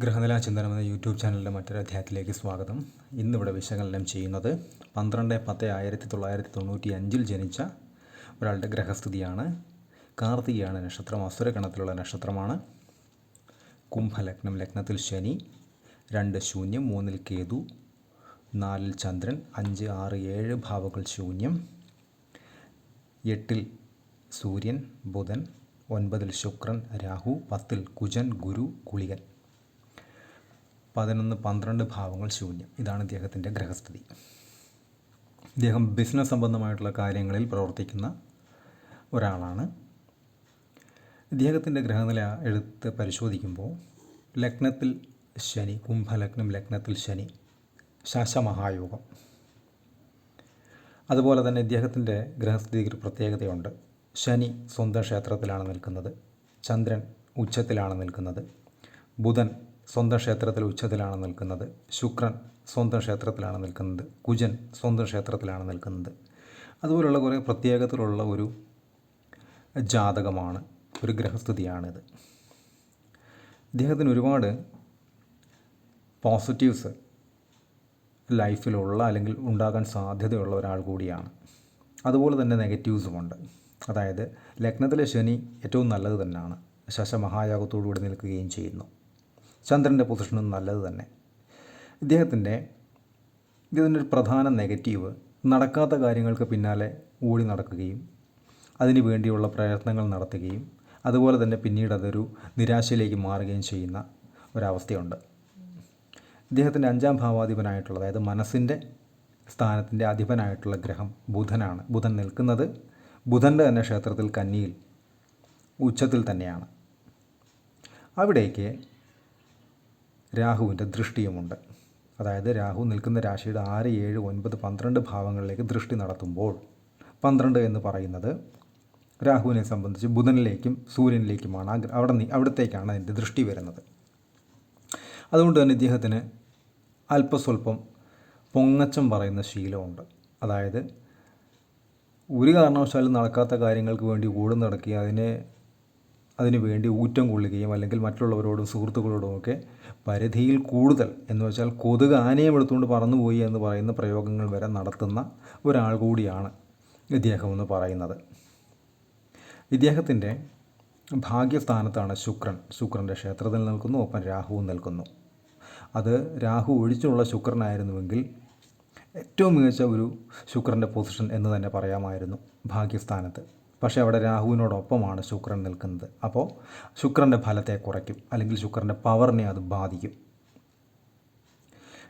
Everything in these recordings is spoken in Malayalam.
ഗ്രഹനില ചിന്തനം എന്ന യൂട്യൂബ് ചാനലിന്റെ മറ്റൊരു അധ്യായത്തിലേക്ക് സ്വാഗതം. ഇന്നിവിടെ വിശകലനം ചെയ്യുന്നത് പന്ത്രണ്ട് പത്ത് ആയിരത്തി തൊള്ളായിരത്തി തൊണ്ണൂറ്റി അഞ്ചിൽ ജനിച്ച ഒരാളുടെ ഗ്രഹസ്ഥിതിയാണ്. കാർത്തികയാണ് നക്ഷത്രം അസുരഗണത്തിലുള്ള നക്ഷത്രമാണ്. കുംഭലഗ്നം ലഗ്നത്തിൽ ശനി രണ്ട് ശൂന്യം മൂന്നിൽ കേതു നാലിൽ ചന്ദ്രൻ അഞ്ച് ആറ് ഏഴ് ഭാവങ്ങൾ ശൂന്യം എട്ടിൽ സൂര്യൻ ബുധൻ ഒൻപതിൽ ശുക്രൻ രാഹു പത്തിൽ കുജൻ ഗുരു കുളികൻ. പതിനൊന്ന് പന്ത്രണ്ട് ഭാവങ്ങൾ ശൂന്യം. ഇതാണ് ഇദ്ദേഹത്തിന്റെ ഗ്രഹസ്ഥിതി. ഇദ്ദേഹം ബിസിനസ് സംബന്ധമായിട്ടുള്ള കാര്യങ്ങളിൽ പ്രവർത്തിക്കുന്ന ഒരാളാണ്. ഇദ്ദേഹത്തിന്റെ ഗ്രഹനില എടുത്ത് പരിശോധിക്കുമ്പോൾ ലഗ്നത്തിൽ ശനി കുംഭലഗ്നം ലഗ്നത്തിൽ ശനി ശശമഹായോഗം. അതുപോലെ തന്നെ ഇദ്ദേഹത്തിന്റെ ഗ്രഹസ്ഥിതിക്ക് ഒരു പ്രത്യേകതയുണ്ട്. ശനി സ്വന്തം ക്ഷേത്രത്തിലാണ് നിൽക്കുന്നത്. ചന്ദ്രൻ ഉച്ചത്തിലാണ് നിൽക്കുന്നത്. ബുധൻ സ്വന്തം ക്ഷേത്രത്തിൽ ഉച്ചത്തിലാണ് നിൽക്കുന്നത്. ശുക്രൻ സ്വന്തം ക്ഷേത്രത്തിലാണ് നിൽക്കുന്നത്. കുജൻ സ്വന്തം ക്ഷേത്രത്തിലാണ് നിൽക്കുന്നത്. അതുപോലുള്ള കുറേ പ്രത്യേകത്തിലുള്ള ഒരു ജാതകമാണ് ഒരു ഗ്രഹസ്ഥിതിയാണിത്. ഇദ്ദേഹത്തിന് ഒരുപാട് പോസിറ്റീവ്സ് ലൈഫിലുള്ള അല്ലെങ്കിൽ ഉണ്ടാകാൻ സാധ്യതയുള്ള ഒരാൾ കൂടിയാണ്. അതുപോലെ തന്നെ നെഗറ്റീവ്സുമുണ്ട് അതായത് ലഗ്നത്തിലെ ശനി ഏറ്റവും നല്ലത് തന്നെയാണ്. ശശമഹായാഗത്തോടുകൂടി നിൽക്കുകയും ചെയ്യുന്നു. ചന്ദ്രന്റെ പൊസിഷനും നല്ലത് തന്നെ. ഇദ്ദേഹത്തിന്റെ ഇദ്ദേഹത്തിന്റെ ഒരു പ്രധാന നെഗറ്റീവ് നടക്കാത്ത കാര്യങ്ങൾക്ക് പിന്നാലെ ഓടി നടക്കുകയും അതിനു വേണ്ടിയുള്ള പ്രയത്നങ്ങൾ നടത്തുകയും അതുപോലെ തന്നെ പിന്നീട് അതൊരു നിരാശയിലേക്ക് മാറുകയും ചെയ്യുന്ന ഒരവസ്ഥയുണ്ട്. ഇദ്ദേഹത്തിന്റെ അഞ്ചാം ഭാവാധിപനായിട്ടുള്ള അതായത് മനസ്സിന്റെ സ്ഥാനത്തിന്റെ അധിപനായിട്ടുള്ള ഗ്രഹം ബുധനാണ്. ബുധൻ നിൽക്കുന്നത് ബുധന്റെ തന്നെ ക്ഷേത്രത്തിൽ കന്നിയിൽ ഉച്ചത്തിൽ തന്നെയാണ്. അവിടേക്ക് രാഹുവിന്റെ ദൃഷ്ടിയുമുണ്ട്. അതായത് രാഹു നിൽക്കുന്ന രാശിയുടെ ആറ് ഏഴ് ഒൻപത് പന്ത്രണ്ട് ഭാവങ്ങളിലേക്ക് ദൃഷ്ടി നടത്തുമ്പോൾ പന്ത്രണ്ട് എന്ന് പറയുന്നത് രാഹുവിനെ സംബന്ധിച്ച് ബുധനിലേക്കും സൂര്യനിലേക്കുമാണ് അവിടെ അവിടത്തേക്കാണ് അതിന്റെ ദൃഷ്ടി വരുന്നത്. അതുകൊണ്ട് തന്നെ ഇദ്ദേഹത്തിന് അല്പസ്വല്പം പൊങ്ങച്ചം പറയുന്ന ശീലമുണ്ട്. അതായത് ഒരു കാരണവശാലും നടക്കാത്ത കാര്യങ്ങൾക്ക് വേണ്ടി ഓടി നടക്കുകയും അതിനെ അതിനു വേണ്ടി ഊറ്റം കൊള്ളുകയും അല്ലെങ്കിൽ മറ്റുള്ളവരോടും സുഹൃത്തുക്കളോടുമൊക്കെ പരിധിയിൽ കൂടുതൽ എന്ന് വെച്ചാൽ കൊതുക് ആനയും എടുത്തുകൊണ്ട് പറന്നുപോയി എന്ന് പറയുന്ന പ്രയോഗങ്ങൾ വരെ നടത്തുന്ന ഒരാൾ കൂടിയാണ് ഇദ്ദേഹം എന്ന് പറയുന്നത്. ഇദ്ദേഹത്തിന്റെ ഭാഗ്യസ്ഥാനത്താണ് ശുക്രൻ. ശുക്രന്റെ ക്ഷേത്രത്തിൽ നിൽക്കുന്നു ഒപ്പം രാഹുവും നിൽക്കുന്നു. അത് രാഹു ഒഴിച്ചുള്ള ശുക്രനായിരുന്നുവെങ്കിൽ ഏറ്റവും മികച്ച ഒരു ശുക്രന്റെ പൊസിഷൻ എന്ന് തന്നെ പറയാമായിരുന്നു ഭാഗ്യസ്ഥാനത്ത്. പക്ഷേ അവിടെ രാഹുവിനോടൊപ്പമാണ് ശുക്രൻ നിൽക്കുന്നത്. അപ്പോൾ ശുക്രന്റെ ഫലത്തെ കുറയ്ക്കും. അല്ലെങ്കിൽ ശുക്രന്റെ പവറിനെ അത് ബാധിക്കും.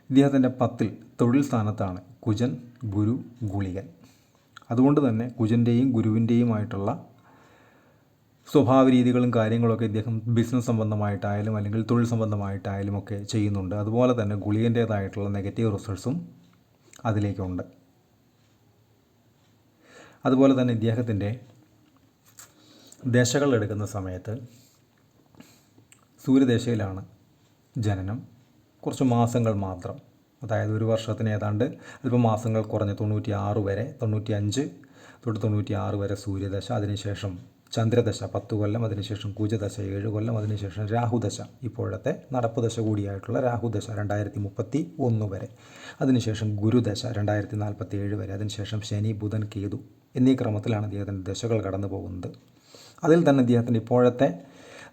ഇദ്ദേഹത്തിന്റെ പത്തിൽ തൊഴിൽ സ്ഥാനത്താണ് കുജൻ ഗുരു ഗുളികൻ. അതുകൊണ്ട് തന്നെ കുജന്റെയും ഗുരുവിന്റെയുമായിട്ടുള്ള സ്വഭാവ രീതികളും കാര്യങ്ങളൊക്കെ ഇദ്ദേഹം ബിസിനസ് സംബന്ധമായിട്ടായാലും അല്ലെങ്കിൽ തൊഴിൽ സംബന്ധമായിട്ടായാലും ഒക്കെ ചെയ്യുന്നുണ്ട്. അതുപോലെ തന്നെ ഗുളികന്റേതായിട്ടുള്ള നെഗറ്റീവ് റിസൾട്ട്സും അതിലേക്കുണ്ട്. അതുപോലെ തന്നെ ഇദ്ദേഹത്തിന്റെ ദശകൾ എടുക്കുന്ന സമയത്ത് സൂര്യദശയിലാണ് ജനനം. കുറച്ച് മാസങ്ങൾ മാത്രം. അതായത് ഒരു വർഷത്തിന് ഏതാണ്ട് അല്പം മാസങ്ങൾ കുറഞ്ഞ് തൊണ്ണൂറ്റി ആറ് വരെ തൊണ്ണൂറ്റി അഞ്ച് തൊട്ട് തൊണ്ണൂറ്റി ആറ് വരെ സൂര്യദശ അതിനുശേഷം ചന്ദ്രദശ പത്ത് കൊല്ലം അതിനുശേഷം കുജദശ ഏഴ് കൊല്ലം അതിനുശേഷം രാഹുദശ. ഇപ്പോഴത്തെ നടപ്പ് ദശ കൂടിയായിട്ടുള്ള രാഹുദശ രണ്ടായിരത്തി മുപ്പത്തി ഒന്ന് വരെ. അതിനുശേഷം ഗുരുദശ രണ്ടായിരത്തി നാൽപ്പത്തി ഏഴ് വരെ. അതിനുശേഷം ശനി ബുധൻ കേതു എന്നീ ക്രമത്തിലാണ് അദ്ദേഹത്തിന്റെ ദശകൾ കടന്നു പോകുന്നത് അതിൽ തന്നെ ഇദ്ദേഹത്തിന്റെ ഇപ്പോഴത്തെ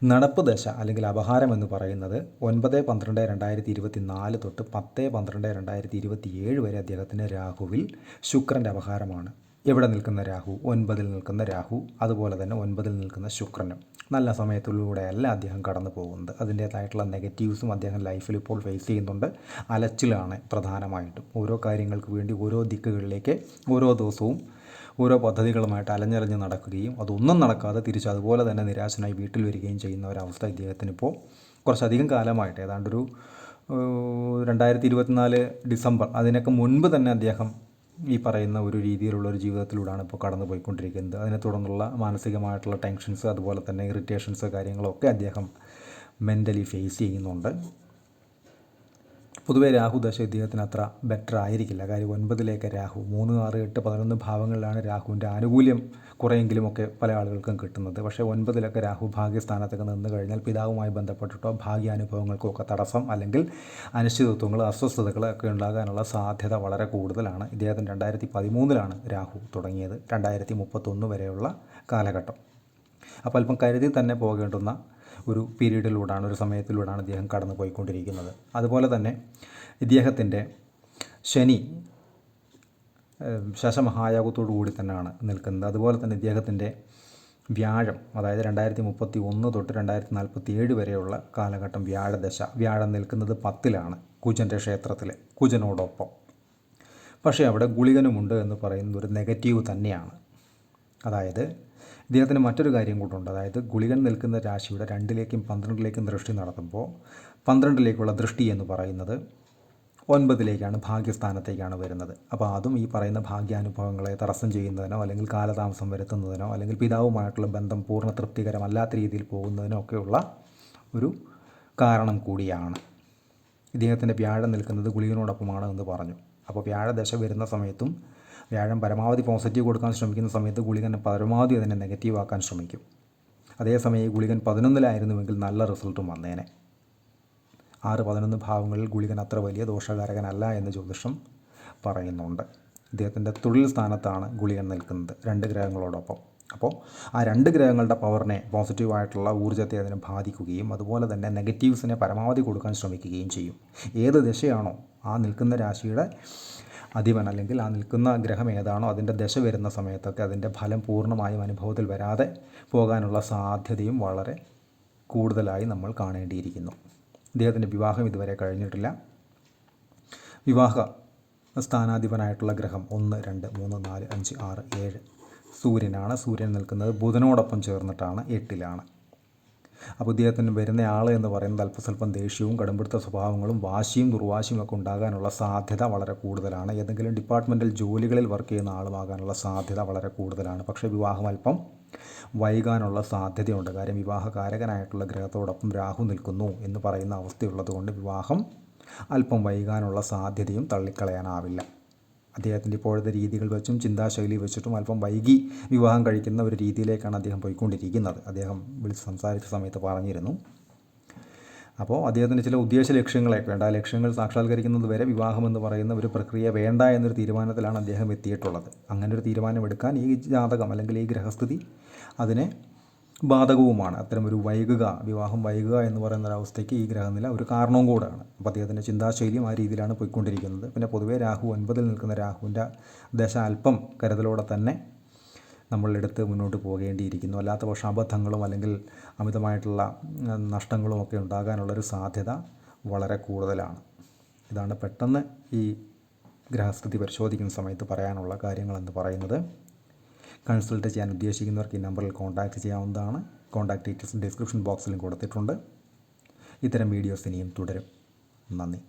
നടപ്പ് ദശ അല്ലെങ്കിൽ അപഹാരം എന്ന് പറയുന്നത് ഒൻപത് പന്ത്രണ്ട് രണ്ടായിരത്തി ഇരുപത്തി നാല് തൊട്ട് പത്ത് പന്ത്രണ്ട് രണ്ടായിരത്തി ഇരുപത്തി ഏഴ് വരെ അദ്ദേഹത്തിന്റെ രാഹുവിൽ ശുക്രന്റെ അപഹാരമാണ്. എവിടെ നിൽക്കുന്ന രാഹു? ഒൻപതിൽ നിൽക്കുന്ന രാഹു. അതുപോലെ തന്നെ ഒൻപതിൽ നിൽക്കുന്ന ശുക്രനും. നല്ല സമയത്തിലൂടെയല്ല അദ്ദേഹം കടന്നു പോകുന്നത്. അതിന്റേതായിട്ടുള്ള നെഗറ്റീവ്സും അദ്ദേഹം ലൈഫിൽ ഇപ്പോൾ ഫേസ് ചെയ്യുന്നുണ്ട്. അലച്ചിലാണ് പ്രധാനമായിട്ടും. ഓരോ കാര്യങ്ങൾക്ക് വേണ്ടി ഓരോ ദിക്കുകളിലേക്ക് ഓരോ ദിവസവും ഓരോ പദ്ധതികളുമായിട്ട് അലഞ്ഞലഞ്ഞ് നടക്കുകയും അതൊന്നും നടക്കാതെ തിരിച്ച് അതുപോലെ തന്നെ നിരാശനായി വീട്ടിൽ വരികയും ചെയ്യുന്ന ഒരവസ്ഥ ഇദ്ദേഹത്തിന് ഇപ്പോൾ കുറച്ചധികം കാലമായിട്ട്. ഏതാണ്ടൊരു രണ്ടായിരത്തി ഇരുപത്തിനാല് ഡിസംബർ അതിനൊക്കെ മുൻപ് തന്നെ അദ്ദേഹം ഈ പറയുന്ന ഒരു രീതിയിലുള്ള ഒരു ജീവിതത്തിലൂടെയാണ് ഇപ്പോൾ കടന്നു പോയിക്കൊണ്ടിരിക്കുന്നത് അതിനെ തുടർന്നുള്ള മാനസികമായിട്ടുള്ള ടെൻഷൻസ് അതുപോലെ തന്നെ ഇറിറ്റേഷൻസ് കാര്യങ്ങളൊക്കെ അദ്ദേഹം മെന്റലി ഫേസ് ചെയ്യുന്നുണ്ട്. പൊതുവേ രാഹു ദശ ഇദ്ദേഹത്തിന് അത്ര ബെറ്റർ ആയിരിക്കില്ല. കാര്യം ഒൻപതിലേക്ക് രാഹു മൂന്ന് ആറ് എട്ട് പതിനൊന്ന് ഭാവങ്ങളിലാണ് രാഹുവിന്റെ ആനുകൂല്യം കുറേയെങ്കിലുമൊക്കെ പല ആളുകൾക്കും കിട്ടുന്നത്. പക്ഷേ ഒൻപതിലൊക്കെ രാഹു ഭാഗ്യസ്ഥാനത്തൊക്കെ നിന്ന് കഴിഞ്ഞാൽ പിതാവുമായി ബന്ധപ്പെട്ടിട്ടോ ഭാഗ്യാനുഭവങ്ങൾക്കോ ഒക്കെ തടസ്സം അല്ലെങ്കിൽ അനിശ്ചിതത്വങ്ങൾ അസ്വസ്ഥതകളൊക്കെ ഉണ്ടാകാനുള്ള സാധ്യത വളരെ കൂടുതലാണ്. ഇദ്ദേഹത്തിന് രണ്ടായിരത്തി പതിമൂന്നിലാണ് രാഹു തുടങ്ങിയത് രണ്ടായിരത്തി മുപ്പത്തൊന്ന് വരെയുള്ള കാലഘട്ടം. അപ്പോൾ അല്പം കരുതി തന്നെ പോകേണ്ടുന്ന ഒരു പീരീഡിലൂടെയാണ് ഒരു സമയത്തിലൂടെയാണ് ഇദ്ദേഹം കടന്നു പോയിക്കൊണ്ടിരിക്കുന്നത് അതുപോലെ തന്നെ ഇദ്ദേഹത്തിന്റെ ശനി ശശമഹായാഗത്തോടു കൂടി തന്നെയാണ് നിൽക്കുന്നത്. അതുപോലെ തന്നെ ഇദ്ദേഹത്തിന്റെ വ്യാഴം അതായത് രണ്ടായിരത്തി മുപ്പത്തി ഒന്ന് തൊട്ട് രണ്ടായിരത്തി നാൽപ്പത്തി ഏഴ് വരെയുള്ള കാലഘട്ടം വ്യാഴദശ. വ്യാഴം നിൽക്കുന്നത് പത്തിലാണ് കുജന്റെ ക്ഷേത്രത്തിൽ കുജനോടൊപ്പം. പക്ഷേ അവിടെ ഗുളികനുമുണ്ട് എന്ന് പറയുന്നത് ഒരു നെഗറ്റീവ് തന്നെയാണ്. അതായത് ഇദ്ദേഹത്തിന് മറ്റൊരു കാര്യം കൂട്ടുണ്ട് അതായത് ഗുളികൻ നിൽക്കുന്ന രാശിയുടെ രണ്ടിലേക്കും പന്ത്രണ്ടിലേക്കും ദൃഷ്ടി നടത്തുമ്പോൾ പന്ത്രണ്ടിലേക്കുള്ള ദൃഷ്ടി എന്ന് പറയുന്നത് ഒൻപതിലേക്കാണ് ഭാഗ്യസ്ഥാനത്തേക്കാണ് വരുന്നത്. അപ്പോൾ അതും ഈ പറയുന്ന ഭാഗ്യാനുഭവങ്ങളെ തടസ്സം ചെയ്യുന്നതിനോ അല്ലെങ്കിൽ കാലതാമസം വരുത്തുന്നതിനോ അല്ലെങ്കിൽ പിതാവുമായിട്ടുള്ള ബന്ധം പൂർണ തൃപ്തികരമല്ലാത്ത രീതിയിൽ പോകുന്നതിനോ ഒക്കെയുള്ള ഒരു കാരണം കൂടിയാണ്. ഇദ്ദേഹത്തിന്റെ വ്യാഴം നിൽക്കുന്നത് ഗുളികനോടൊപ്പമാണ് എന്ന് പറഞ്ഞു. അപ്പോൾ വ്യാഴദശ വരുന്ന സമയത്തും വ്യാഴം പരമാവധി പോസിറ്റീവ് കൊടുക്കാൻ ശ്രമിക്കുന്ന സമയത്ത് ഗുളികൻ പരമാവധി അതിനെ നെഗറ്റീവ് ആക്കാൻ ശ്രമിക്കും. അതേസമയം ഈ ഗുളികൻ പതിനൊന്നിലായിരുന്നുവെങ്കിൽ നല്ല റിസൾട്ടും വന്നേനെ. ആറ് പതിനൊന്ന് ഭാവങ്ങളിൽ ഗുളികൻ അത്ര വലിയ ദോഷകാരകനല്ല എന്ന് ജ്യോതിഷം പറയുന്നുണ്ട്. ഇദ്ദേഹത്തിന്റെ തൊഴിൽ സ്ഥാനത്താണ് ഗുളികൻ നിൽക്കുന്നത് രണ്ട് ഗ്രഹങ്ങളോടൊപ്പം. അപ്പോൾ ആ രണ്ട് ഗ്രഹങ്ങളുടെ പവറിനെ പോസിറ്റീവായിട്ടുള്ള ഊർജത്തെ അതിനെ ബാധിക്കുകയും അതുപോലെ തന്നെ നെഗറ്റീവ്സിനെ പരമാവധി കൊടുക്കാൻ ശ്രമിക്കുകയും ചെയ്യും. ഏത് ദശയാണോ ആ നിൽക്കുന്ന രാശിയുടെ അധിപൻ അല്ലെങ്കിൽ ആ നിൽക്കുന്ന ഗ്രഹം ഏതാണോ അതിന്റെ ദശ വരുന്ന സമയത്തൊക്കെ അതിന്റെ ഫലം പൂർണമായും അനുഭവത്തിൽ വരാതെ പോകാനുള്ള സാധ്യതയും വളരെ കൂടുതലായി നമ്മൾ കാണേണ്ടിയിരിക്കുന്നു. ഇദ്ദേഹത്തിന്റെ വിവാഹം ഇതുവരെ കഴിഞ്ഞിട്ടില്ല. വിവാഹ സ്ഥാനാധിപനായിട്ടുള്ള ഗ്രഹം ഒന്ന് രണ്ട് മൂന്ന് നാല് അഞ്ച് ആറ് ഏഴ് സൂര്യനാണ്. സൂര്യൻ നിൽക്കുന്നത് ബുധനോടൊപ്പം ചേർന്നിട്ടാണ് എട്ടിലാണ്. അപ്പോൾ ഇദ്ദേഹത്തിന് വരുന്ന ആൾ എന്ന് പറയുന്നത് അല്പസ്വല്പം ദേഷ്യവും കടുംപിടുത്ത സ്വഭാവങ്ങളും വാശിയും ദുർവാശിയും ഒക്കെ ഉണ്ടാകാനുള്ള സാധ്യത വളരെ കൂടുതലാണ്. ഏതെങ്കിലും ഡിപ്പാർട്ട്മെന്റൽ ജോലികളിൽ വർക്ക് ചെയ്യുന്ന ആളുമാകാനുള്ള സാധ്യത വളരെ കൂടുതലാണ്. പക്ഷേ വിവാഹം അല്പം വൈകാനുള്ള സാധ്യതയുണ്ട്. കാര്യം വിവാഹകാരകനായിട്ടുള്ള ഗ്രഹത്തോടൊപ്പം രാഹു നിൽക്കുന്നു എന്ന് പറയുന്ന അവസ്ഥയുള്ളതുകൊണ്ട് വിവാഹം അല്പം വൈകാനുള്ള സാധ്യതയും തള്ളിക്കളയാനാവില്ല. അദ്ദേഹത്തിന്റെ ഇപ്പോഴത്തെ രീതികൾ വെച്ചും ചിന്താശൈലി വെച്ചിട്ടും അല്പം വൈകി വിവാഹം കഴിക്കുന്ന ഒരു രീതിയിലേക്കാണ് അദ്ദേഹം പോയിക്കൊണ്ടിരിക്കുന്നത്. അദ്ദേഹം വിളിച്ച് സംസാരിച്ച സമയത്ത് പറഞ്ഞിരുന്നു. അപ്പോൾ അദ്ദേഹത്തിന്റെ ചില ഉദ്ദേശ ലക്ഷ്യങ്ങളെ വേണ്ട. ആ ലക്ഷ്യങ്ങൾ സാക്ഷാത്കരിക്കുന്നത് വരെ വിവാഹമെന്ന് പറയുന്ന ഒരു പ്രക്രിയ വേണ്ട എന്നൊരു തീരുമാനത്തിലാണ് അദ്ദേഹം എത്തിയിട്ടുള്ളത്. അങ്ങനെ ഒരു തീരുമാനമെടുക്കാൻ ഈ ജാതകം അല്ലെങ്കിൽ ഈ ഗ്രഹസ്ഥിതി അതിനെ ബാധകവുമാണ്. അത്തരമൊരു വൈകുക വിവാഹം വൈകുക എന്ന് പറയുന്ന ഒരവസ്ഥയ്ക്ക് ഈ ഗ്രഹനില ഒരു കാരണവും കൂടെയാണ്. അപ്പോൾ അദ്ദേഹത്തിന്റെ ചിന്താശൈലിയും ആ രീതിയിലാണ് പോയിക്കൊണ്ടിരിക്കുന്നത്. പിന്നെ പൊതുവേ രാഹു ഒൻപതിൽ നിൽക്കുന്ന രാഹുവിന്റെ ദശ അല്പം കരുതലോടെ തന്നെ നമ്മളെടുത്ത് മുന്നോട്ട് പോകേണ്ടിയിരിക്കുന്നു. അല്ലാത്ത പക്ഷം അബദ്ധങ്ങളും അല്ലെങ്കിൽ അമിതമായിട്ടുള്ള നഷ്ടങ്ങളും ഒക്കെ ഉണ്ടാകാനുള്ളൊരു സാധ്യത വളരെ കൂടുതലാണ്. ഇതാണ് പെട്ടെന്ന് ഈ ഗ്രഹസ്ഥിതി പരിശോധിക്കുന്ന സമയത്ത് പറയാനുള്ള കാര്യങ്ങളെന്ന് പറയുന്നത്. കൺസൾട്ട് ചെയ്യാൻ ഉദ്ദേശിക്കുന്നവർക്ക് ഈ നമ്പറിൽ കോൺടാക്റ്റ് ചെയ്യാവുന്നതാണ്. കോൺടാക്റ്റ് ഡീറ്റെയിൽസ് ഡിസ്ക്രിപ്ഷൻ ബോക്സിലും കൊടുത്തിട്ടുണ്ട്. ഇത്തരം വീഡിയോസ് ഇനിയും തുടരും. നന്ദി.